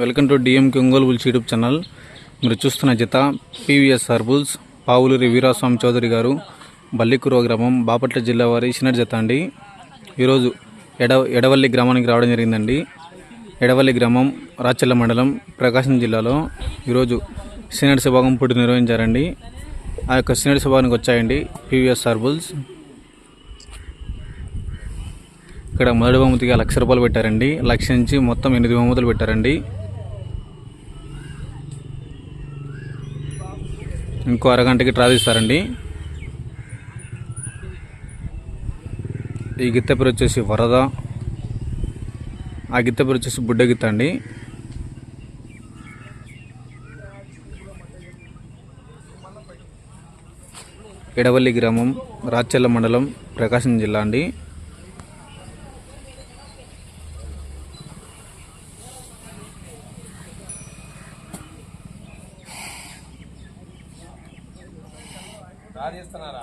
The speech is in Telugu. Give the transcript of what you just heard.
వెల్కమ్ టు డిఎంకి ఒంగోలు బుల్స్ యూట్యూబ్ ఛానల్. మీరు చూస్తున్న జత P V S R bulls Pavuluri Veeraswamy Chowdary garu Ballikurava గ్రామం బాపట్ల జిల్లా వారి సినర్ జత అండి. ఈరోజు ఎడ ఎడవల్లి గ్రామానికి రావడం జరిగిందండి. ఎడవల్లి గ్రామం రాచల్ల మండలం ప్రకాశం జిల్లాలో ఈరోజు సినర్ సభాగం పుట్టి నిర్వహించారండి. ఆ యొక్క సినర్ సభానికి వచ్చాయండి పీవీఎస్ఆర్ బుల్స్ ఇక్కడ మొదటి బహుమతిగా లక్ష రూపాయలు పెట్టారండి. లక్ష నుంచి మొత్తం ఎనిమిది బహుమతులు పెట్టారండి. ఇంకో అరగంటకి ట్రా తీస్తారండి. ఈ గిత్త పేరు వచ్చేసి వరద. ఆ గిత్త పేరు వచ్చేసి బుడ్డ గిత్త అండి. ఎడవల్లి గ్రామం రాచెల్ల మండలం ప్రకాశం జిల్లా అండి. దారి ఇస్తున్నారా